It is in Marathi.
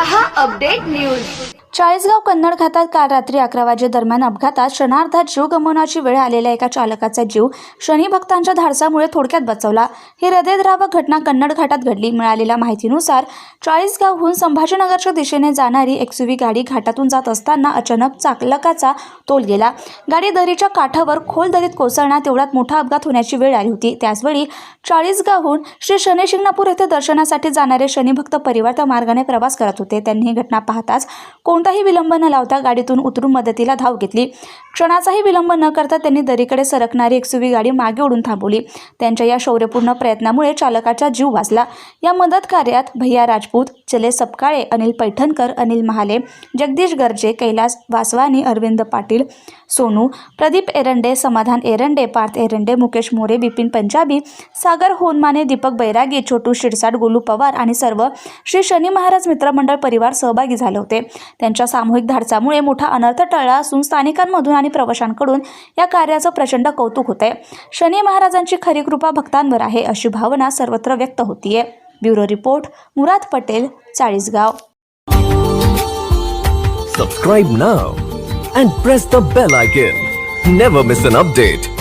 रहा अपडेट न्यूज चाळीसगाव कन्नड घाटात काल रात्री अकरा वाजे दरम्यान अपघातात क्षणार्धात जीव गमवण्याची वेळ आलेल्या एका चालकाचा जीव शनी भक्तांच्या धाडसामुळे थोडक्यात बचवला. ही हृदयद्रावक घटना कन्नड घाटात घडली. मिळालेल्या माहितीनुसार चाळीसगावहून संभाजीनगरच्या दिशेने जाणारी एक्सयूव्ही गाडी घाटातून जात असताना अचानक चालकाचा तोल गेला. गाडी दरीच्या काठावर खोल दरीत कोसळण्यात तेवढ्यात मोठा अपघात होण्याची वेळ आली होती. त्याचवेळी चाळीसगावहून श्री शनिशिंगणापूर येथे दर्शनासाठी जाणारे शनीभक्त परिवार त्या मार्गाने प्रवास करत होते. त्यांनी ही घटना पाहताच कोण कोणताही विलंब न लावता गाडीतून उतरून मदतीला धाव घेतली. क्षणाचाही विलंब न करता त्यांनी दरीकडे सरकणारी एक्सयूव्ही गाडी मागे ओढून थांबवली. त्यांच्या या शौर्यपूर्ण प्रयत्नामुळे चालकाचा जीव वाचला. या मदत कार्यात भैया राजपूत चले सपकाळे अनिल पैठणकर अनिल महाले जगदीश गर्जे कैलास वासवानी अरविंद पाटील सोनू प्रदीप एरंडे समाधान एरंडे पार्थ एरंडे मुकेश मोरे बिपिन पंजाबी सागर होनमाने दीपक बैरागी छोटू शिरसाट गोलू पवार आणि सर्व श्री शनी महाराज मित्रमंडळ परिवार सहभागी झाले होते. यांच्या सामूहिक धाडसामुळे मोठा अनर्थ टळला असून स्थानिकांमधून आणि प्रवाशांकडून या कार्याचं प्रचंड कौतुक होतंय. शनी महाराजांची खरी कृपा भक्तांवर आहे अशी भावना सर्वत्र व्यक्त होतीये. Bureau report Murad Patel Chalisgaon. Subscribe now and press the bell icon never miss an update